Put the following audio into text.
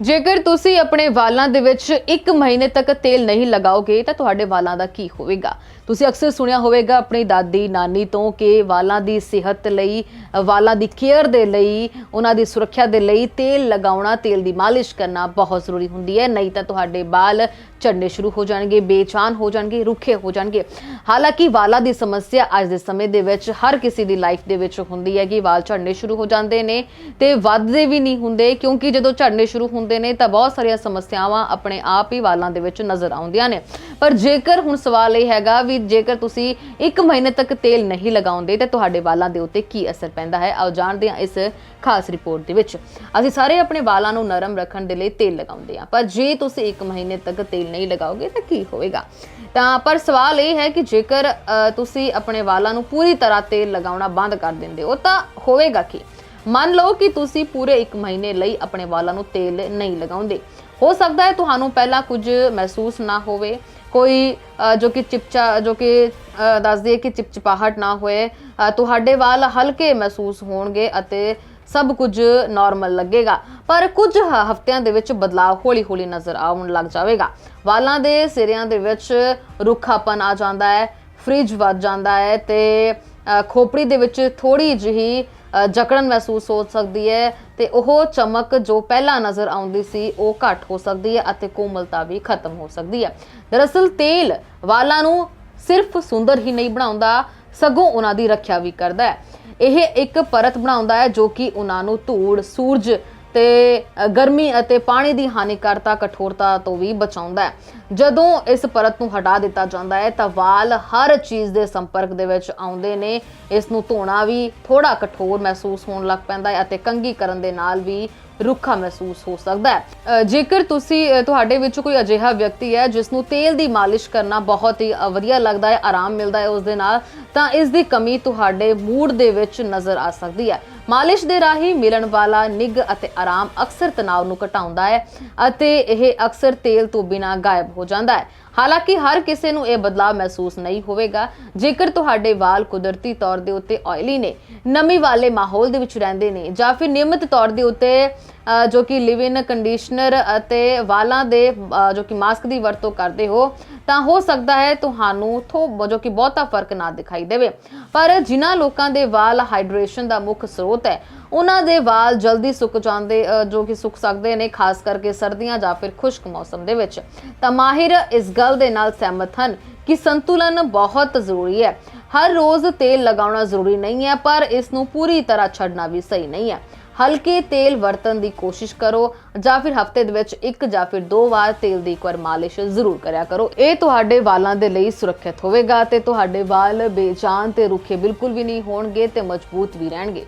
ਜੇਕਰ ਤੁਸੀਂ ਆਪਣੇ ਵਾਲਾਂ ਦੇ ਵਿੱਚ 1 ਮਹੀਨੇ ਤੱਕ ਤੇਲ ਨਹੀਂ ਲਗਾਓਗੇ, ਤਾਂ ਤੁਹਾਡੇ ਵਾਲਾਂ ਦਾ ਕੀ ਹੋਵੇਗਾ? ਤੁਸੀਂ ਅਕਸਰ ਸੁਣਿਆ ਹੋਵੇਗਾ ਆਪਣੀ ਦਾਦੀ, ਨਾਨੀ ਤੋਂ ਕਿ ਵਾਲਾਂ ਦੀ ਸਿਹਤ ਲਈ, ਵਾਲਾਂ ਦੀ ਕੇਅਰ ਦੇ ਲਈ, ਉਹਨਾਂ ਦੀ ਸੁਰੱਖਿਆ ਦੇ ਲਈ ਤੇਲ ਲਗਾਉਣਾ, ਤੇਲ ਦੀ ਮਾਲਿਸ਼ ਕਰਨਾ ਬਹੁਤ ਜ਼ਰੂਰੀ ਹੁੰਦੀ ਹੈ। ਨਹੀਂ ਤਾਂ ਤੁਹਾਡੇ ਵਾਲ ਝੜਨੇ ਸ਼ੁਰੂ ਹੋ ਜਾਣਗੇ, ਬੇਚਾਨ ਹੋ ਜਾਣਗੇ, ਰੁੱਖੇ ਹੋ ਜਾਣਗੇ। ਹਾਲਾਂਕਿ ਵਾਲਾਂ ਦੀ ਸਮੱਸਿਆ ਅੱਜ ਦੇ ਸਮੇਂ ਦੇ ਵਿੱਚ ਹਰ ਕਿਸੇ ਦੀ ਲਾਈਫ ਦੇ ਵਿੱਚ ਹੁੰਦੀ ਹੈ ਕਿ ਵਾਲ ਝੜਨੇ ਸ਼ੁਰੂ ਹੋ ਜਾਂਦੇ ਨੇ ਤੇ ਵੱਧਦੇ ਵੀ ਨਹੀਂ ਹੁੰਦੇ, ਕਿਉਂਕਿ ਜਦੋਂ ਝੜਨੇ ਸ਼ੁਰੂ ਹੁੰਦੇ ਨੇ ਤਾਂ ਬਹੁਤ ਸਾਰੀਆਂ ਸਮੱਸਿਆਵਾਂ ਆਪਣੇ ਆਪ ਹੀ ਵਾਲਾਂ ਦੇ ਵਿੱਚ ਨਜ਼ਰ ਆਉਂਦੀਆਂ ਨੇ। ਪਰ ਜੇਕਰ ਹੁਣ ਸਵਾਲ ਇਹ ਹੈਗਾ ਵੀ ਜੇਕਰ ਤੁਸੀਂ 1 ਮਹੀਨੇ ਤੱਕ ਤੇਲ ਨਹੀਂ ਲਗਾਉਂਦੇ ਤਾਂ ਤੁਹਾਡੇ ਵਾਲਾਂ ਦੇ ਉੱਤੇ ਕੀ ਅਸਰ ਪੈਂਦਾ ਹੈ? ਆਓ ਜਾਣਦੇ ਹਾਂ ਇਸ ਖਾਸ ਰਿਪੋਰਟ ਦੇ ਵਿੱਚ। ਅਸੀਂ ਸਾਰੇ ਆਪਣੇ ਵਾਲਾਂ ਨੂੰ ਨਰਮ ਰੱਖਣ ਦੇ ਲਈ ਤੇਲ ਲਗਾਉਂਦੇ ਹਾਂ। ਪਰ ਜੇ ਤੁਸੀਂ 1 ਮਹੀਨੇ ਤੱਕ ਤੇਲ ਨਹੀਂ ਲਗਾਓਗੇ ਤਾਂ ਕੀ ਹੋਵੇਗਾ? ਤਾਂ ਪਰ ਸਵਾਲ ਇਹ ਹੈ ਕਿ ਜੇਕਰ ਅ, ਤੁਸੀਂ ਆਪਣੇ ਵਾਲਾਂ ਨੂੰ ਪੂਰੀ ਤਰ੍ਹਾਂ ਤੇਲ ਲਗਾਉਣਾ ਬੰਦ ਕਰ ਦਿੰਦੇ ਹੋ ਤਾਂ ਹੋਵੇਗਾ ਕੀ? ਮੰਨ ਲਓ ਕਿ ਤੁਸੀਂ ਪੂਰੇ 1 ਮਹੀਨੇ ਲਈ ਆਪਣੇ ਵਾਲਾਂ ਨੂੰ ਤੇਲ ਨਹੀਂ ਲਗਾਉਂਦੇ। ਹੋ ਸਕਦਾ ਹੈ ਤੁਹਾਨੂੰ ਪਹਿਲਾਂ ਕੁਝ ਮਹਿਸੂਸ ਨਾ ਹੋਵੇ ਕੋਈ ਜੋ ਕਿ ਚਿਪਚਾ ਜੋ ਕਿ ਅ, ਦੱਸ ਦਈਏ ਕਿ ਚਿਪਚਿਪਾਹਟ ਨਾ ਹੋਏ ਤੁਹਾਡੇ ਵਾਲ ਹਲਕੇ ਮਹਿਸੂਸ ਹੋਣਗੇ ਅਤੇ ਸਭ ਕੁਝ ਨਾਰਮਲ ਲੱਗੇਗਾ। ਪਰ ਕੁਝ ਹਫ਼ਤਿਆਂ ਦੇ ਵਿੱਚ ਬਦਲਾਅ ਹੌਲੀ-ਹੌਲੀ ਨਜ਼ਰ ਆਉਣ ਲੱਗ ਜਾਵੇਗਾ। ਵਾਲਾਂ ਦੇ ਸਿਰਿਆਂ ਦੇ ਵਿੱਚ ਰੁੱਖਾਪਨ ਆ ਜਾਂਦਾ ਹੈ ਫ੍ਰਿਜ ਵੱਧ ਜਾਂਦਾ ਹੈ ਤੇ ਖੋਪੜੀ ਦੇ ਵਿੱਚ ਥੋੜੀ ਜਿਹੀ ਜਕੜਨ ਮਹਿਸੂਸ ਹੋ ਸਕਦੀ ਹੈ ਤੇ ਉਹ ਚਮਕ ਜੋ ਪਹਿਲਾਂ ਨਜ਼ਰ ਆਉਂਦੀ ਸੀ, ਉਹ ਘੱਟ ਹੋ ਸਕਦੀ ਹੈ ਅਤੇ ਕੋਮਲਤਾ ਵੀ ਖਤਮ ਹੋ ਸਕਦੀ ਹੈ। ਦਰਅਸਲ ਤੇਲ ਵਾਲਾਂ ਨੂੰ ਸਿਰਫ ਸੁੰਦਰ ਹੀ ਨਹੀਂ ਬਣਾਉਂਦਾ, ਸਗੋਂ ਉਹਨਾਂ ਦੀ ਰੱਖਿਆ ਵੀ ਕਰਦਾ ਹੈ। ਇਹ ਇੱਕ ਪਰਤ ਬਣਾਉਂਦਾ ਹੈ ਜੋ ਕਿ ਉਹਨਾਂ ਨੂੰ ਧੂੜ, ਸੂਰਜ ਤੇ ਗਰਮੀ ਅਤੇ ਪਾਣੀ ਦੀ ਹਾਨੀਕਾਰਤਾ ਕਠੋਰਤਾ ਤੋਂ ਵੀ ਬਚਾਉਂਦਾ ਹੈ। ਜਦੋਂ ਇਸ ਪਰਤ ਨੂੰ ਹਟਾ ਦਿੱਤਾ ਜਾਂਦਾ ਹੈ, ਤਾਂ ਵਾਲ ਹਰ ਚੀਜ਼ ਦੇ ਸੰਪਰਕ ਦੇ ਵਿੱਚ ਆਉਂਦੇ ਨੇ। ਇਸ ਨੂੰ ਧੋਣਾ ਵੀ ਥੋੜਾ ਕਠੋਰ ਮਹਿਸੂਸ ਹੋਣ ਲੱਗ ਪੈਂਦਾ ਹੈ ਅਤੇ ਕੰਘੀ ਕਰਨ ਦੇ ਨਾਲ ਵੀ ਰੁੱਖਾ ਮਹਿਸੂਸ ਹੋ ਸਕਦਾ ਹੈ। ਜੇਕਰ ਤੁਸੀਂ ਤੁਹਾਡੇ ਵਿੱਚ ਕੋਈ ਅਜਿਹਾ ਵਿਅਕਤੀ ਹੈ, ਜਿਸ ਨੂੰ ਤੇਲ ਦੀ ਮਾਲਿਸ਼ ਕਰਨਾ ਬਹੁਤ ਹੀ ਵਧੀਆ ਲੱਗਦਾ ਹੈ, ਆਰਾਮ ਮਿਲਦਾ ਹੈ, ਉਸ ਦੇ ਨਾਲ ਤਾਂ ਇਸ ਦੀ ਕਮੀ ਤੁਹਾਡੇ ਮੂਡ ਦੇ ਵਿੱਚ ਨਜ਼ਰ ਆ ਸਕਦੀ ਹੈ। ਮਾਲਿਸ਼ ਦੇ ਰਾਹੀਂ ਮਿਲਣ ਵਾਲਾ ਨਿੱਘ ਅਤੇ ਆਰਾਮ ਅਕਸਰ ਤਣਾਅ ਨੂੰ ਘਟਾਉਂਦਾ ਹੈ ਅਤੇ ਇਹ ਅਕਸਰ ਤੇਲ ਤੋਂ ਬਿਨਾਂ ਗਾਇਬ ਹੋ ਜਾਂਦਾ ਹੈ। ਹਾਲਾਂਕਿ ਹਰ ਕਿਸੇ ਨੂੰ ਇਹ ਬਦਲਾਅ ਮਹਿਸੂਸ ਨਹੀਂ ਹੋਵੇਗਾ। ਜੇਕਰ ਤੁਹਾਡੇ ਵਾਲ ਕੁਦਰਤੀ ਤੌਰ ਦੇ ਉੱਤੇ ਆਇਲੀ ਨੇ, ਨਮੀ ਵਾਲੇ ਮਾਹੌਲ ਦੇ ਵਿੱਚ ਰਹਿੰਦੇ ਨੇ ਜਾਂ ਫਿਰ ਨਿਯਮਿਤ ਤੌਰ ਦੇ ਉੱਤੇ ਜੋ ਕਿ ਲਿਵ ਇਨ ਕੰਡੀਸ਼ਨਰ ਅਤੇ ਵਾਲਾਂ ਦੇ ਜੋ ਕਿ ਮਾਸਕ ਦੀ ਵਰਤੋਂ ਕਰਦੇ ਹੋ, ਤਾਂ ਹੋ ਸਕਦਾ ਹੈ ਤੁਹਾਨੂੰ ਥੋ, ਜੋ ਕਿ ਬਹੁਤਾ ਫ਼ਰਕ ਨਾ ਦਿਖਾਈ ਦੇਵੇ। ਪਰ ਜਿਨ੍ਹਾਂ ਲੋਕਾਂ ਦੇ ਵਾਲ ਹਾਈਡਰੇਸ਼ਨ ਦਾ ਮੁੱਖ ਸਰੋਤ ਹੈ, ਉਹਨਾਂ ਦੇ ਵਾਲ ਜਲਦੀ ਸੁੱਕ ਜਾਂਦੇ ਜੋ ਕਿ ਸੁੱਕ ਸਕਦੇ ਨੇ, ਖਾਸ ਕਰਕੇ ਸਰਦੀਆਂ ਜਾਂ ਫਿਰ ਖੁਸ਼ਕ ਮੌਸਮ ਦੇ ਵਿੱਚ। ਤਾਂ ਮਾਹਿਰ ਇਸ ਗੱਲ ਦੇ ਨਾਲ ਸਹਿਮਤ ਹਨ ਕਿ ਸੰਤੁਲਨ ਬਹੁਤ ਜ਼ਰੂਰੀ ਹੈ। ਹਰ ਰੋਜ਼ ਤੇਲ ਲਗਾਉਣਾ ਜ਼ਰੂਰੀ ਨਹੀਂ ਹੈ, ਪਰ ਇਸ ਨੂੰ ਪੂਰੀ ਤਰ੍ਹਾਂ ਛੱਡਣਾ ਵੀ ਸਹੀ ਨਹੀਂ ਹੈ। ਹਲਕੇ ਤੇਲ ਵਰਤਣ ਦੀ ਕੋਸ਼ਿਸ਼ ਕਰੋ ਜਾਂ ਫਿਰ ਹਫ਼ਤੇ ਦੇ ਵਿੱਚ ਇੱਕ ਜਾਂ ਫਿਰ ਦੋ ਵਾਰ ਤੇਲ ਦੀ ਇੱਕ ਵਾਰ ਮਾਲਿਸ਼ ਜ਼ਰੂਰ ਕਰਿਆ ਕਰੋ। ਇਹ ਤੁਹਾਡੇ ਵਾਲਾਂ ਦੇ ਲਈ ਸੁਰੱਖਿਅਤ ਹੋਵੇਗਾ ਤੇ ਤੁਹਾਡੇ ਵਾਲ ਬੇਜਾਨ ਤੇ ਰੁੱਖੇ ਬਿਲਕੁਲ ਵੀ ਨਹੀਂ ਹੋਣਗੇ ਤੇ ਮਜ਼ਬੂਤ ਵੀ ਰਹਿਣਗੇ।